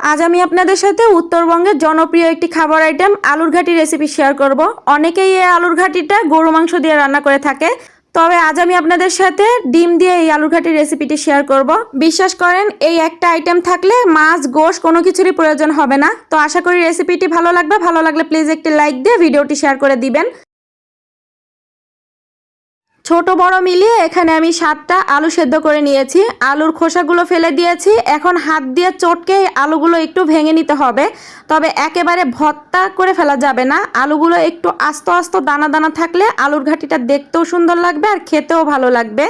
আজ আমি আপনাদের সাথে উত্তরবঙ্গের জনপ্রিয় একটি খাবার আইটেম আলুর ঘাটি রেসিপি শেয়ার করব। অনেকেই এই আলুর ঘাটিটা গরু মাংস দিয়ে রান্না করে থাকে। তবে আজ আমি আপনাদের সাথে ডিম দিয়ে এই আলুর ঘাটির রেসিপিটি শেয়ার করব। বিশ্বাস করেন, এই একটা আইটেম থাকলে মাছ, গোশ কোনো কিছুরই প্রয়োজন হবে না। তো আশা করি রেসিপিটি ভালো লাগবে। ভালো লাগলে প্লিজ একটি লাইক দিয়ে ভিডিওটি শেয়ার করে দিবেন। ছোট বড় মিলিয়ে এখানে আমি সাতটা আলু সেদ্ধ করে নিয়েছি। আলুর খোসাগুলো ফেলে দিয়েছি। এখন হাত দিয়ে চটকে আলুগুলো একটু ভেঙে নিতে হবে। তবে একেবারে ভর্তা করে ফেলা যাবে না। আলুগুলো একটু আস্ত আস্ত দানা দানা থাকলে আলুর ঘাটিটা দেখতেও সুন্দর লাগবে আর খেতেও ভালো লাগবে।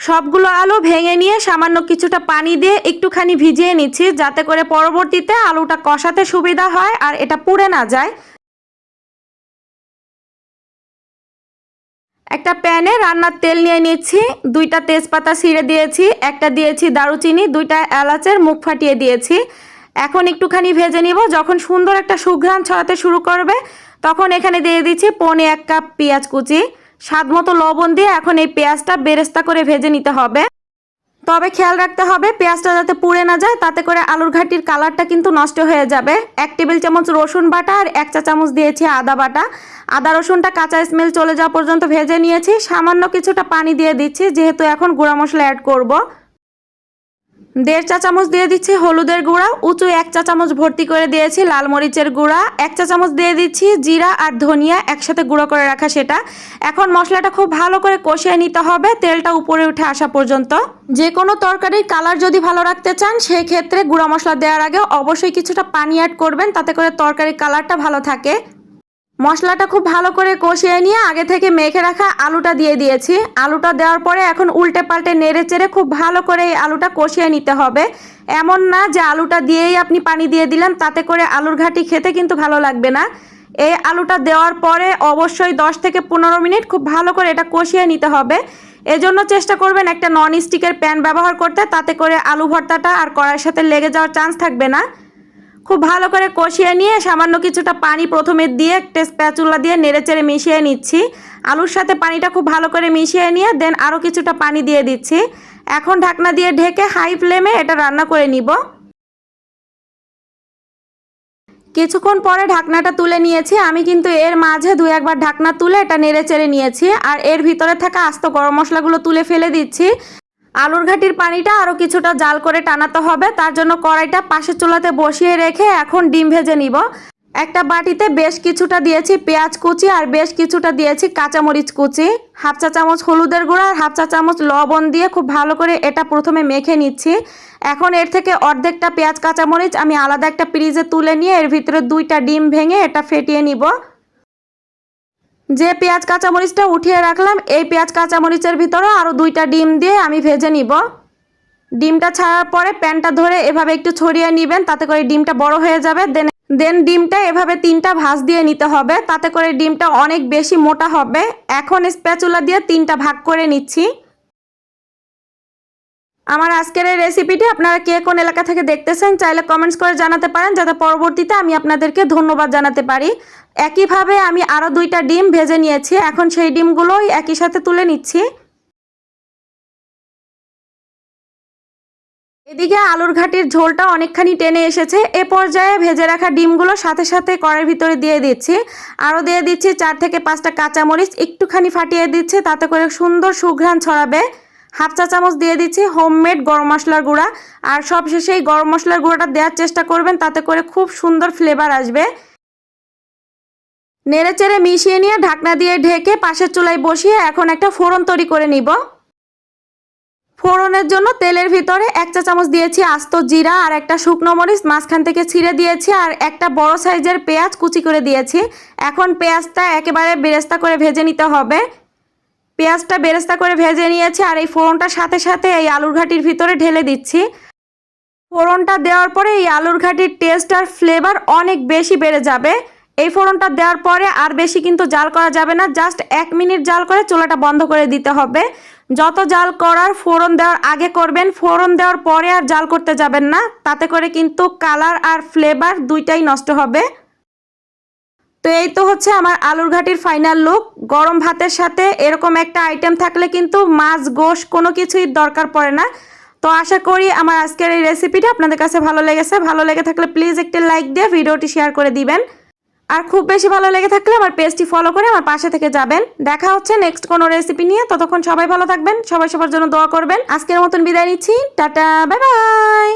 সবগুলো আলু ভেঙে নিয়ে সামান্য কিছুটা পানি দিয়ে একটুখানি ভিজিয়ে নিচ্ছি যাতে করে পরবর্তীতে আলুটা কষাতে সুবিধা হয় আর এটা পুড়ে না যায়। একটা প্যানে রান্নার তেল নিয়ে নিচ্ছি, দুইটা তেজপাতা ছিঁড়ে দিয়েছি, একটা দিয়েছি দারুচিনি, দুইটা এলাচের মুখ ফাটিয়ে দিয়েছি। এখন একটুখানি ভেজে নিব, যখন সুন্দর একটা সুঘ্রাণ ছড়াতে শুরু করবে, তখন এখানে দিয়ে দিচ্ছি পনে এক কাপ পেঁয়াজ কুচি। স্বাদ মতো লবণ দিয়ে এখন এই পেঁয়াজটা বেরেস্তা করে ভেজে নিতে হবে। তবে খেয়াল রাখতে হবে, পেঁয়াজটা যাতে পুড়ে না যায়, তাতে করে আলুর ঘাটির কালারটা কিন্তু নষ্ট হয়ে যাবে। এক টেবিল চামচ রসুন বাটা আর এক চা চামচ দিয়েছি আদা বাটা। আদা রসুনটা কাঁচা স্মেল চলে যাওয়া পর্যন্ত ভেজে নিয়েছি। সামান্য কিছুটা পানি দিয়ে দিচ্ছি, যেহেতু এখন গুঁড়া মশলা অ্যাড করব। দেড় চা চামচ দিয়ে দিচ্ছি হলুদের গুঁড়া, উঁচু এক চা চামচ ভর্তি করে দিয়েছি লাল মরিচের গুঁড়া, এক চা চামচ দিয়ে দিচ্ছি জিরা আর ধনিয়া একসাথে গুঁড়ো করে রাখা সেটা। এখন মশলাটা খুব ভালো করে কষিয়ে নিতে হবে, তেলটা উপরে উঠে আসা পর্যন্ত। যে কোনো তরকারির কালার যদি ভালো রাখতে চান সেই ক্ষেত্রে গুঁড়া মশলা দেওয়ার আগে অবশ্যই কিছুটা পানি অ্যাড করবেন, তাতে করে তরকারির কালারটা ভালো থাকে। মশলাটা খুব ভালো করে কষিয়ে নিয়ে আগে থেকে মেখে রাখা আলুটা দিয়ে দিয়েছি। আলুটা দেওয়ার পরে এখন উল্টে পাল্টে নেড়ে চেড়ে খুব ভালো করে এই আলুটা কষিয়ে নিতে হবে। এমন না যে আলুটা দিয়েই আপনি পানি দিয়ে দিলেন, তাতে করে আলুর ঘাটি খেতে কিন্তু ভালো লাগবে না। এই আলুটা দেওয়ার পরে অবশ্যই 10 থেকে পনেরো মিনিট খুব ভালো করে এটা কষিয়ে নিতে হবে। এজন্য চেষ্টা করবেন একটা নন স্টিকের প্যান ব্যবহার করতে, তাতে করে আলু ভর্তাটা আর কড়াইয়ের সাথে লেগে যাওয়ার চান্স থাকবে না। খুব ভালো করে কষিয়ে নিয়ে সামান্য কিছুটা পানি প্রথমে দিয়ে একটা স্প্যাচুলা দিয়ে নেড়েচেড়ে মিশিয়ে নিচ্ছি। আলুর সাথে পানিটা খুব ভালো করে মিশিয়ে নিয়ে দেন আরও কিছুটা পানি দিয়ে দিচ্ছি। এখন ঢাকনা দিয়ে ঢেকে হাই ফ্লেমে এটা রান্না করে নিব। কিছুক্ষণ পরে ঢাকনাটা তুলে নিয়েছি। আমি কিন্তু এর মাঝে দু একবার ঢাকনা তুলে এটা নেড়ে চেড়ে নিয়েছি। আর এর ভিতরে থাকা আস্ত গরম মশলাগুলো তুলে ফেলে দিচ্ছি। আলুর ঘাটির পানিটা আরও কিছুটা জাল করে টানাতে হবে। তার জন্য কড়াইটা পাশের চুলাতে বসিয়ে রেখে এখন ডিম ভেজে নিব। একটা বাটিতে বেশ কিছুটা দিয়েছি পেঁয়াজ কুচি আর বেশ কিছুটা দিয়েছি কাঁচামরিচ কুচি। হাফ চা চামচ হলুদের গুঁড়া আর হাফ চা চামচ লবণ দিয়ে খুব ভালো করে এটা প্রথমে মেখে নিচ্ছি। এখন এর থেকে অর্ধেকটা পেঁয়াজ, কাঁচামরিচ আমি আলাদা একটা ফ্রিজে তুলে নিয়ে এর ভিতরে দুইটা ডিম ভেঙে এটা ফেটিয়ে নিব। যে পেঁয়াজ, কাঁচামরিচটা উঠিয়ে রাখলাম, এই পেঁয়াজ, কাঁচামরিচের ভিতরে আরও দুইটা ডিম দিয়ে আমি ভেজে নিব। ডিমটা ছাড়ার পরে প্যানটা ধরে এভাবে একটু ছড়িয়ে নেবেন, তাতে করে ডিমটা বড় হয়ে যাবে। দেন দেন ডিমটা এভাবে তিনটা ভাঁজ দিয়ে নিতে হবে, তাতে করে ডিমটা অনেক বেশি মোটা হবে। এখন স্প্যাচুলা দিয়ে তিনটা ভাগ করে নিচ্ছি। আমার আজকের এই রেসিপিটি আপনারা কে কোন এলাকা থেকে দেখতেছেন চাইলে কমেন্টস করে জানাতে পারেন, যাতে পরবর্তীতে আমি আপনাদেরকে ধন্যবাদ জানাতে পারি। একইভাবে আমি আরও দুইটা ডিম ভেজে নিয়েছি, এখন সেই ডিমগুলোই একই সাথে তুলে নিচ্ছি। এদিকে আলুর ঘাটির ঝোলটা অনেকখানি টেনে এসেছে। এ পর্যায়ে ভেজে রাখা ডিমগুলো সাথে সাথে কড়ের ভিতরে দিয়ে দিচ্ছি। আরও দিয়ে দিচ্ছি চার থেকে পাঁচটা কাঁচামরিচ, একটুখানি ফাটিয়ে দিচ্ছে, তাতে করে সুন্দর সুঘ্রাণ ছড়াবে। হাফ চা চামচ দিয়ে দিচ্ছি হোমমেড গরম মশলার গুঁড়া। আর সবশেষে এই গরম মশলার গুঁড়োটা দেওয়ার চেষ্টা করবেন, তাতে করে খুব সুন্দর ফ্লেভার আসবে। নেড়ে চেড়ে মিশিয়ে নিয়ে ঢাকনা দিয়ে ঢেকে পাশের চুলায় বসিয়ে এখন একটা ফোড়ন তৈরি করে নিব। ফোড়নের জন্য তেলের ভিতরে এক চা চামচ দিয়েছি আস্ত জিরা আর একটা শুকনো মরিচ, মাঝখান থেকে ছিঁড়ে দিয়েছি আর একটা বড় সাইজের পেঁয়াজ কুচি করে দিয়েছি। এখন পেঁয়াজটা একেবারে বেরেস্তা করে ভেজে নিতে হবে। পেঁয়াজটা বেরেস্তা করে ভেজে নিয়েছি আর এই ফোড়নটার সাথে সাথে এই আলুর ঘাটির ভিতরে ঢেলে দিচ্ছি। ফোড়নটা দেওয়ার পরে এই আলুর ঘাটির টেস্ট আর ফ্লেভার অনেক বেশি বেড়ে যাবে। এই ফোড়নটা দেওয়ার পরে আর বেশি কিন্তু জাল করা যাবে না জাস্ট এক মিনিট জাল করে চুলাটা বন্ধ করে দিতে হবে। যত জাল করার ফোড়ন দেওয়ার আগে করবেন, ফোড়ন দেওয়ার পরে আর জাল করতে যাবেন না। তাতে করে কিন্তু কালার আর ফ্লেভার দুইটাই নষ্ট হবে। তো এই তো হচ্ছে আমার আলুর ঘাটির ফাইনাল লুক গরম ভাতের সাথে এরকম একটা আইটেম থাকলে কিন্তু মাছ, গোশ কোনো কিছুই দরকার পড়ে না। তো আশা করি আমার আজকের এই রেসিপিটা আপনাদের কাছে ভালো লেগেছে। ভালো লেগে থাকলে প্লিজ একটি লাইক দিয়ে ভিডিওটি শেয়ার করে দিবেন। আর খুব বেশি ভালো লেগে থাকলে আমার পেজটি ফলো করে আমার পাশে থেকে যাবেন। দেখা হচ্ছে নেক্সট কোনো রেসিপি নিয়ে। ততক্ষণ সবাই ভালো থাকবেন, সবাই সবার জন্য দোয়া করবেন। আজকের মতন বিদায় নিচ্ছি। Tata bye bye